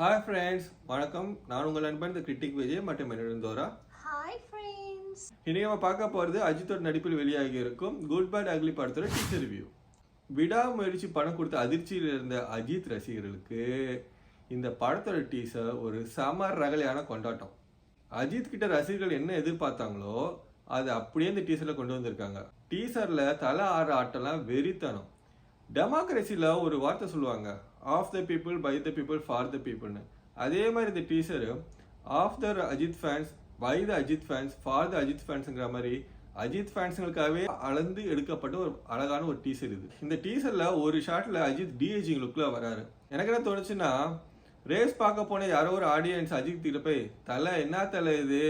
Hi friends வணக்கம். நான் உங்கள் நண்பன் இந்த கிரிட்டிக் விஜய் மற்றும் என்னுடன் தோரா. ஹாய் ஃப்ரெண்ட்ஸ் இன்னைக்கு நம்ம பார்க்க போகிறது அஜித்தோட நடிப்பில் வெளியாகி இருக்கும் குட் பேட் அக்லி படத்தோட டீச்சர் ரிவ்யூ விடாமுயற்சி பணம் கொடுத்த அதிர்ச்சியில் இருந்த அஜித் ரசிகர்களுக்கு இந்த படத்தோட டீசர் ஒரு சம ரகலையான கொண்டாட்டம். அஜித் கிட்ட ரசிகர்கள் என்ன எதிர்பார்த்தாங்களோ அது அப்படியே இந்த டீசர்ல கொண்டு வந்திருக்காங்க. டீசர்ல தலை ஆறு ஆட்டம்லாம் வெறித்தனம். டெமோக்ரஸியில் ஒரு வார்த்தை சொல்லுவாங்க. Of the people by the people for the பீப்புள்னு அதே மாதிரி இந்த teaser of the Ajith fans by the Ajith fans for the Ajith ஃபேன்ஸுங்கிற மாதிரி அஜித் ஃபேன்ஸுங்களுக்காகவே அளந்து எடுக்கப்பட்ட ஒரு அழகான ஒரு டீசர் இது. இந்த டீசரில் ஒரு ஷாட்டில் அஜித் டிஏஜிங் லுக்கில் வராரு. எனக்கு என்ன தோணுச்சுன்னா ரேஸ் பார்க்க போன யாரோ ஒரு ஆடியன்ஸ் அஜித் கிட்ட போய் தலை என்ன தலை இது?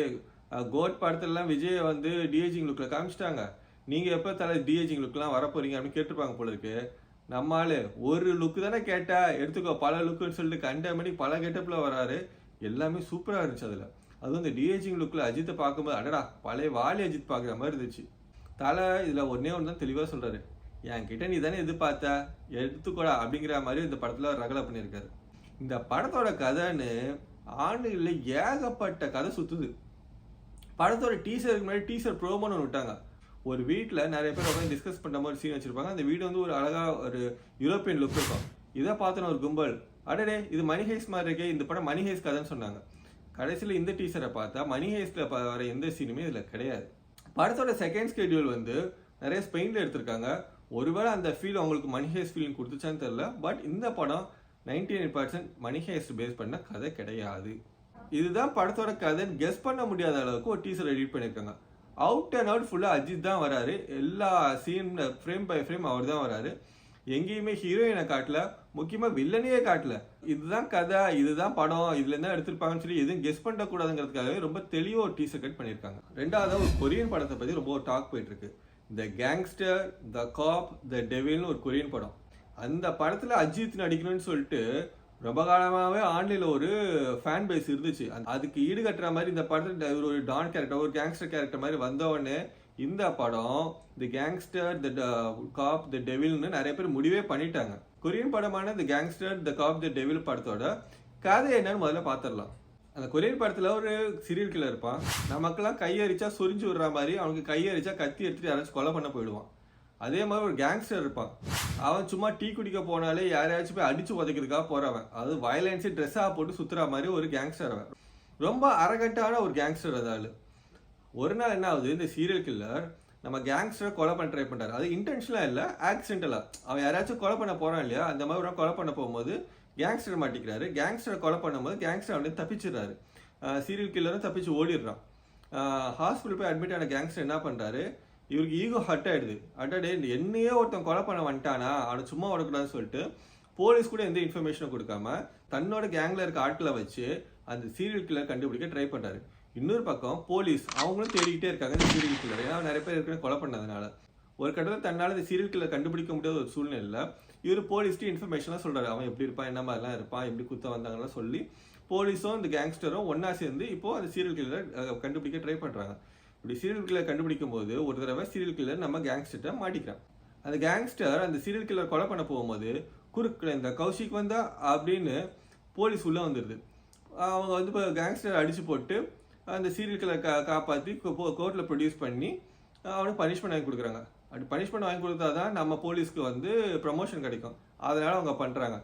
கோட் படத்துலலாம் விஜய் வந்து டிஏஜிங் லுக்கில் காமிச்சிட்டாங்க. நீங்கள் எப்போ தலை டிஏஜிங் லுக்லாம் வர போகிறீங்க அப்படின்னு கேட்டிருப்பாங்க போல இருக்குது நம்ம ஆளு ஒரு லுக்கு தானே கேட்டா? எடுத்துக்கோ பல லுக்குன்னு சொல்லிட்டு கண்ட மணி பல கெட்டப்பில் வராரு. எல்லாமே சூப்பராக இருந்துச்சு அதில். அதுவும் இந்த டிஏஜிங் லுக்கில் அஜித்தை பார்க்கும்போது அடடா பழைய வாலி அஜித் பார்க்குற மாதிரி இருந்துச்சு. தலை இதில் ஒன்னே ஒன்று தான் தெளிவாக சொல்றாரு. என்கிட்ட நீ தானே எதிர்பார்த்த? எடுத்துக்கூடா அப்படிங்கிற மாதிரி இந்த படத்தில் ரகலை பண்ணியிருக்காரு. இந்த படத்தோட கதைன்னு ஆண்டுகளில் ஏகப்பட்ட கதை சுற்றுது படத்தோட டீசருக்கு முன்னாடி டீசர் ப்ரோமோன்னு ஒன்று விட்டாங்க. ஒரு வீட்டில் நிறைய பேர் உட்காந்து டிஸ்கஸ் பண்ணுற மாதிரி சீன் வச்சிருப்பாங்க. அந்த வீடு வந்து ஒரு அழகாக ஒரு யூரோப்பியன் லுக் இருக்கும். இதை பார்த்தன ஒரு கும்பல். அடடே இது மணி ஹேஸ் மாதிரி இருக்கே இந்த படம் மணி ஹேஸ் கதைன்னு சொன்னாங்க. கடைசியில் இந்த டீச்சரை பார்த்தா மணி ஹேஸில் வர எந்த சீனுமே இதில் கிடையாது. படத்தோட செகண்ட் ஸ்கெடியூல் வந்து நிறைய ஸ்பெயினில் எடுத்திருக்காங்க. ஒருவேளை அந்த ஃபீல் அவங்களுக்கு மணி ஹேஸ் ஃபீலிங் கொடுத்துச்சான்னு தெரில பட் இந்த படம் ninety nine percent money heist base பண்ண கதை கிடையாது. இதுதான் படத்தோட கதைன்னு கெஸ் பண்ண முடியாத அளவுக்கு ஒரு டீசர் எடிட் பண்ணியிருக்காங்க. அவுட் அண்ட் அவுட் ஃபுல்லாக அஜித் தான் வராரு. எல்லா சீன் ஃப்ரேம் பை ஃப்ரேம் அவர் தான் வராரு. எங்கேயுமே ஹீரோயினை காட்டல. முக்கியமாக வில்லனையே காட்டல. இதுதான் கதை இதுதான் படம் இதுல தான் எடுத்திருப்பாங்கன்னு சொல்லி எதுவும் கெஸ் பண்ணக்கூடாதுங்கிறதுக்காகவே ரொம்ப தெளிவாக ஒரு டீசர் கட் பண்ணியிருக்காங்க. ரெண்டாவது ஒரு கொரியன் படத்தை பற்றி ரொம்ப ஒரு டாக் போயிட்டு இருக்கு த கேங்ஸ்டர் த காப் த டெவில்னு ஒரு கொரியன் படம். அந்த படத்தில் அஜித் நடிக்கணும்னு சொல்லிட்டு ரொம்ப காலமாகவே ஆன்லைனில் ஒரு ஃபேன் பேஸ் இருந்துச்சு. அதுக்கு ஈடுகட்டுற மாதிரி இந்த படத்தில் இவர் ஒரு டான் கேரக்டர் ஒரு கேங்ஸ்டர் கேரக்டர் மாதிரி வந்தவொடனே இந்த படம் தி கேங்ஸ்டர் த காப் த டெவில்னு நிறைய பேர் முடிவே பண்ணிட்டாங்க. கொரியன் படமான the gangster the cop the devil படத்தோட கதை என்னன்னு முதல்ல பார்த்துடலாம் அந்த கொரியன் படத்தில் ஒரு சீரியல் கில்லர் இருப்பான். நமக்கெல்லாம் கையரிச்சா சொரிஞ்சு விடுற மாதிரி அவனுக்கு கையரிச்சா கத்தி எடுத்துட்டு யாராச்சும் கொலை பண்ண போயிடுவான். அதே மாதிரி ஒரு கேங்ஸ்டர் இருப்பான். அவன் சும்மா டீ குடிக்க போனாலே யாரையாச்சும் போய் அடிச்சு உதைக்கிறதுக்காக போறவன். அது வயலன்ஸு ட்ரெஸ்ஸாக போட்டு சுத்துற மாதிரி ஒரு கேங்ஸ்டர் அவன். ரொம்ப அரகட்டான ஒரு கேங்ஸ்டர் அதால் ஒரு நாள் என்ன ஆகுது? இந்த சீரியல் கில்லர் நம்ம கேங்ஸ்டரை கொலை பண்ண ட்ரை பண்ணுறாரு அது இன்டென்ஷனாக இல்லை ஆக்சிடென்டலாக அவன் யாராச்சும் கொலை பண்ண போறான் இல்லையா? அந்த மாதிரி ஒரு கொலை பண்ண போகும்போது கேங்ஸ்டர் மாட்டிக்கிறாரு. கேங்ஸ்டரை கொலை பண்ணும்போது கேங்ஸ்டர் வந்து தப்பிச்சிடுறாரு. சீரியல் கில்லரும் தப்பிச்சு ஓடிடுறான். ஹாஸ்பிட்டல் போய் அட்மிட் ஆன கேங்ஸ்டர் என்ன பண்ணுறாரு இவருக்கு ஈகோ ஹர்ட் ஆயிடுது. அட்டடே என்னையே ஒருத்தன் கொலை பண்ண வந்துட்டானா? அவனை சும்மா விடக்கூடாதுன்னு சொல்லிட்டு போலீஸ் கூட எந்த இன்ஃபர்மேஷனும் கொடுக்காம தன்னோட கேங்ல இருக்க ஆட்களை வச்சு அந்த சீரியல் கில்லர் கண்டுபிடிக்க ட்ரை பண்ணுறாரு இன்னொரு பக்கம் போலீஸ் அவங்களும் தேடிக்கிட்டே இருக்காங்க இந்த சீரியல் கில்லர் ஏன்னா நிறைய பேர் இருக்கிற கொலை பண்ணதுனால. ஒரு கட்டத்தில் தன்னால் இந்த சீரியல் கில்லர் கண்டுபிடிக்க முடியாத ஒரு சூழ்நிலையில் இவர் போலீஸ்ட்டு இன்ஃபர்மேஷனாக சொல்கிறாரு அவன் எப்படி இருப்பான் என்ன மாதிரிலாம் இருப்பான் எப்படி குத்த வந்தாங்கலாம் சொல்லி போலீஸும் இந்த கேங்ஸ்டரும் ஒன்றா சேர்ந்து இப்போது அந்த சீரியல் கில்லரை கண்டுபிடிக்க ட்ரை பண்ணுறாங்க இப்படி சீரியல் கில்லர் கண்டுபிடிக்கும் போது ஒரு தடவை சீரியல் கில்லர் நம்ம கேங்ஸ்டர்ட்ட மாட்டிக்கிறான். அந்த கேங்ஸ்டர் அந்த சீரியல் கில்லர் கொலை பண்ண போகும்போது குறுக்கில் இந்த கௌஷிக் வந்தா அப்படின்னு போலீஸ் உள்ளே வந்துடுது அவங்க வந்து இப்போ கேங்ஸ்டர் அடித்து போட்டு அந்த சீரியல் கில்லர் கா காப்பாற்றி கோர்ட்டில் ப்ரொடியூஸ் பண்ணி அவனுக்கு பனிஷ்மெண்ட் வாங்கி கொடுக்குறாங்க. அப்படி பனிஷ்மெண்ட் வாங்கி கொடுத்தா தான் நம்ம போலீஸ்க்கு வந்து ப்ரமோஷன் கிடைக்கும். அதனால் அவங்க பண்ணுறாங்க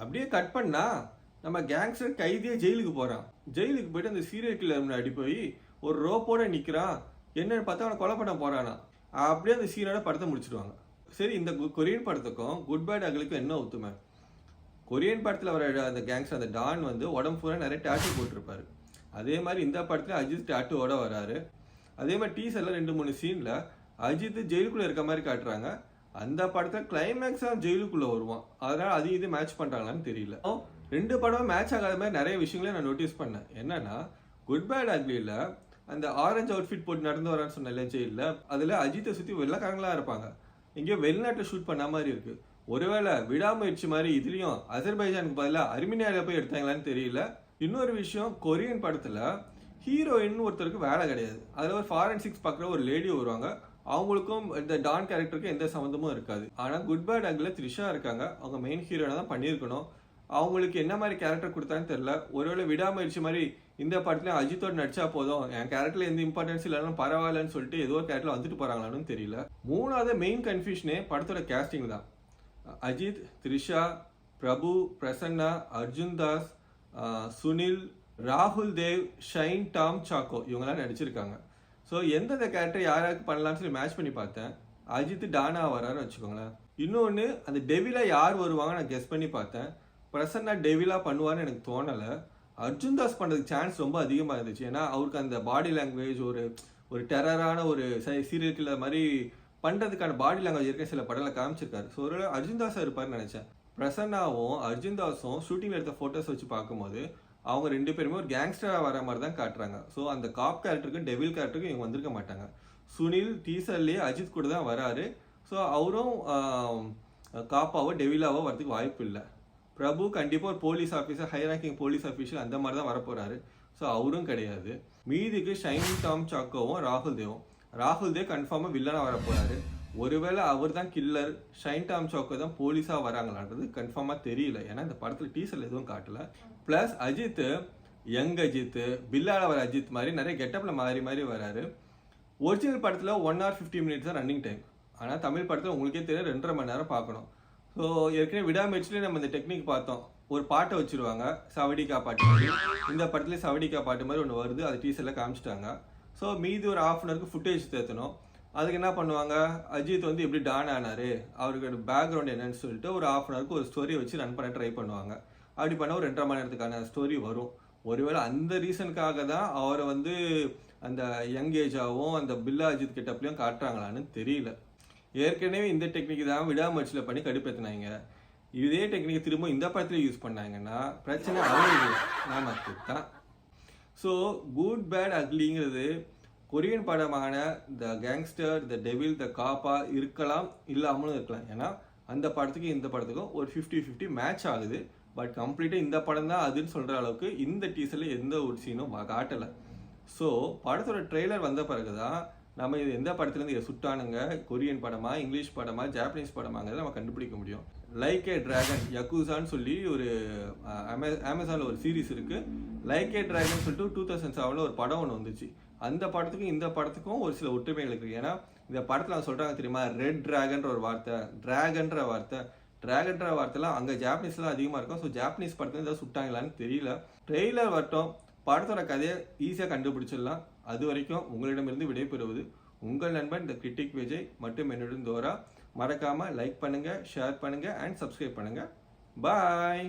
அப்படியே கட் பண்ணால் நம்ம கேங்ஸ்டர் கைதியே ஜெயிலுக்கு போகிறான் ஜெயிலுக்கு போயிட்டு அந்த சீரியல் கில்லர் முன்னாடி போய் ஒரு ரோப்போட நிற்கிறான் என்னன்னு பார்த்தா அவனை கொலை பண்ண போறானா? அப்படியே அந்த சீனோட படத்தை முடிச்சிடுவாங்க. சரி இந்த கு- கொரியன் படத்துக்கும் குட் பேட் அகலுக்கும் என்ன ஒத்துமை? கொரியன் படத்தில் வர அந்த கேங்ஸ்டர் அந்த டான் வந்து உடம்பு பூரா நிறைய டாட்டு போட்டிருப்பாரு. அதே மாதிரி இந்த படத்தில் அஜித் டாட்டூவோட வராரு. அதே மாதிரி டீசர்ல ரெண்டு மூணு சீனில் அஜித் ஜெயிலுக்குள்ளே இருக்க மாதிரி காட்டுறாங்க. அந்த படத்தில் கிளைமேக்ஸாக ஜெயிலுக்குள்ளே வருவான். அதனால் அது இது மேட்ச் பண்ணுறாங்களான்னு தெரியல. ரெண்டு படமும் மேட்ச் ஆகாத மாதிரி நிறைய விஷயங்கள நான் நோட்டீஸ் பண்ணேன். என்னன்னா குட் பேட் அக்லியில் அந்த ஆரஞ்சு அவுட்ஃபிட் போட்டு நடந்து வரான்னு சொன்ன ஜெயிலில் அதில் அஜித்தை சுற்றி வெள்ளக்காரங்களா இருப்பாங்க. எங்கேயோ வெளிநாட்டில் ஷூட் பண்ண மாதிரி இருக்கு. ஒருவேளை விடாமுயற்சி மாதிரி இதுலேயும் அசர்பைஜானுக்கு பதிலாக அருமினியாவில் போய் எடுத்தாங்களான்னு தெரியல. இன்னொரு விஷயம் கொரியன் படத்தில் ஹீரோயின் ஒருத்தருக்கு வேலை கிடையாது. அதில் ஒரு ஃபாரன்சிக்ஸ் பார்க்குற ஒரு லேடி வருவாங்க. அவங்களுக்கும் இந்த டான் கேரக்டருக்கும் எந்த சம்மந்தமும் இருக்காது. ஆனால் குட் பேட் அங்கில் த்ரிஷா இருக்காங்க. அவங்க மெயின் ஹீரோனை தான் பண்ணியிருக்கணும். அவங்களுக்கு என்ன மாதிரி கேரக்டர் கொடுத்தான்னு தெரில ஒருவேளை விடாமுயற்சி மாதிரி இந்த படத்துல அஜித்தோட நடிச்சா போதும். என் கேரக்டர்ல எந்த இம்பார்ட்டன்ஸ் இல்லைனாலும் பரவாயில்லன்னு சொல்லிட்டு ஏதோ ஒரு கேரக்டர்ல வந்துட்டு போறாங்களான்னு தெரியல. மூணாவது மெயின் கன்ஃபியூஷனே படத்தோட கேஸ்டிங் தான். அஜித் த்ரிஷா பிரபு பிரசன்னா அர்ஜுன் தாஸ் சுனில் ராகுல் தேவ் ஷைன் டாம் சாக்கோ இவங்கெல்லாம் நடிச்சிருக்காங்க. ஸோ எந்தெந்த கேரக்டர் யாராருக்கு பண்ணலாம்னு சொல்லி மேட்ச் பண்ணி பார்த்தேன். அஜித் டானா வரான்னு வச்சுக்கோங்களேன். இன்னொன்று அந்த டெவில யார் வருவாங்க நான் கெஸ் பண்ணி பார்த்தேன். பிரசன்னா டெவிலா பண்ணுவார்னு எனக்கு தோணலை. அர்ஜுன் தாஸ் பண்ணுறதுக்கு சான்ஸ் ரொம்ப அதிகமாக இருந்துச்சு. ஏன்னா அவருக்கு அந்த பாடி லாங்குவேஜ் ஒரு ஒரு டெரரான ஒரு சீரியல் கில்லர் மாதிரி பண்ணுறதுக்கான பாடி லாங்குவேஜ் இருக்க சில படங்களை காமிச்சிருக்காரு. ஸோ ஒரு அர்ஜுன் தாஸாக இருப்பார்னு நினச்சேன். பிரசன்னாவும் அர்ஜுன் தாஸும் ஷூட்டிங்கில் எடுத்த ஃபோட்டோஸ் வச்சு பார்க்கும்போது அவங்க ரெண்டு பேருமே ஒரு கேங்ஸ்டராக வர மாதிரி தான் காட்டுறாங்க. ஸோ அந்த காப் கேரக்டருக்கும் டெவில் கேரக்டருக்கும் இவங்க வந்திருக்க மாட்டாங்க. சுனில் டீசர்லேயே அஜித் கூட தான் வராரு. ஸோ அவரும் காப்பாவோ டெவிலாவோ வரதுக்கு வாய்ப்பு இல்லை. பிரபு கண்டிப்பாக ஒரு police officer high ranking police official அந்த மாதிரி தான் வரப்போகிறாரு ஸோ அவரும் கிடையாது. மீதிக்கு ஷைன் டாம் சாக்கோவும் ராகுல் தேவும். ராகுல் தேவ் கன்ஃபார்மாக வில்லனாக வரப்போகிறாரு ஒருவேளை அவர் தான் கில்லர் ஷைன் டாம் சாக்கோ தான் போலீஸாக வராங்களான்றது கன்ஃபார்மாக தெரியல. ஏன்னா இந்த படத்தில் டீசர் எதுவும் காட்டல. ப்ளஸ் அஜித் யங் அஜித் பில்லால வர அஜித் மாதிரி நிறைய கெட்டப்பில் மாறி மாறி வராரு. ஒரிஜினல் படத்தில் ஒன் ஹவர் ஃபிஃப்டி மினிட்ஸ் தான் ரன்னிங் டைம் ஆனால் தமிழ் படத்தில் உங்களுக்கே தெரியும் ரெண்டரை மணி நேரம் பார்க்கணும். ஸோ ஏற்கனவே விடாமுயற்சியிலே நம்ம இந்த டெக்னிக் பார்த்தோம். ஒரு பாட்டை வச்சுருவாங்க சவடிக்கா பாட்டு மாதிரி. இந்த படத்துலேயே சவடிக்கா பாட்டு மாதிரி ஒன்று வருது அது டீசரில் காமிச்சிட்டாங்க. ஸோ மீதி ஒரு ஆஃப் அன் ஹவருக்கு ஃபுட்டேஜ் தேத்தணும். அதுக்கு என்ன பண்ணுவாங்க? அஜித் வந்து எப்படி டான் ஆனாரு? அவருக்கு பேக்ரவுண்ட் என்னன்னு சொல்லிட்டு ஒரு ஆஃப் அன் ஹவருக்கு ஒரு ஸ்டோரி வச்சு ரன் பண்ண ட்ரை பண்ணுவாங்க. அப்படி பண்ண ஒரு ரெண்டரை மணி நேரத்துக்கான ஸ்டோரி வரும். ஒருவேளை அந்த ரீசனுக்காக தான் அவரை வந்து அந்த யங் ஏஜாகவும் அந்த பில்லா அஜித் கிட்டப்லையும் காட்டுறாங்களான்னு தெரியல. ஏற்கனவே இந்த டெக்னிக் தான் விடாமுயற்சியில் பண்ணி கடுப்பேற்றினாங்க இதே டெக்னிக் திரும்ப இந்த படத்துல யூஸ் பண்ணாங்கன்னா பிரச்சனை அவங்களுக்கு நமக்கு தான் ஸோ குட் பேட் அக்லிங்கிறது கொரியன் படமான த கேங்ஸ்டர் த டெவில் த காப்பா இருக்கலாம் இல்லாமலும் இருக்கலாம். ஏன்னா அந்த படத்துக்கு இந்த படத்துக்கும் ஒரு ஃபிஃப்டி ஃபிஃப்டி மேட்ச் ஆகுது. பட் கம்ப்ளீட்டாக இந்த படம் தான் அதுன்னு சொல்கிற அளவுக்கு இந்த டீசரில் எந்த ஒரு சீனும் காட்டலை. ஸோ படத்தோட ட்ரெய்லர் வந்த பிறகு தான் நம்ம இது எந்த படத்துலேருந்து இதை சுட்டானுங்க? கொரியன் படமா இங்கிலீஷ் படமா ஜாப்பனீஸ் படமாங்கிறத நம்ம கண்டுபிடிக்க முடியும். லைக் ஏ டிராகன் யக்குசான்னு சொல்லி ஒரு அமே அமேசானில் ஒரு சீரிஸ் இருக்குது லைக் ஏ ட்ராகன் சொல்லிட்டு டூ தௌசண்ட் செவனில் ஒரு படம் ஒன்று வந்துச்சு. அந்த படத்துக்கும் இந்த படத்துக்கும் ஒரு சில ஒற்றுமைகள் இருக்குது ஏன்னா இந்த படத்தில் சொல்கிறாங்க தெரியுமா? ரெட் ட்ராகன்ற ஒரு வார்த்தை டிராகன்ற வார்த்தை. ட்ராகன்ற வார்த்தைலாம் அங்கே ஜாப்பனீஸ்லாம் அதிகமாக இருக்கும். ஸோ ஜாப்பனீஸ் படத்தில் ஏதாவது சுட்டாங்களான்னு தெரியல. ட்ரெய்லர் வரட்டும். படத்தோட கதையை ஈஸியாக கண்டுபிடிச்சிடலாம். அது வரைக்கும் உங்களிடமிருந்து விடைபெறுவது உங்கள் நண்பன் இந்த கிரிட்டிக் விஜய் மற்றும் என்னுடன் தோரா. மறக்காமல் லைக் பண்ணுங்கள் ஷேர் பண்ணுங்கள் அண்ட் சப்ஸ்கிரைப் பண்ணுங்கள் பாய்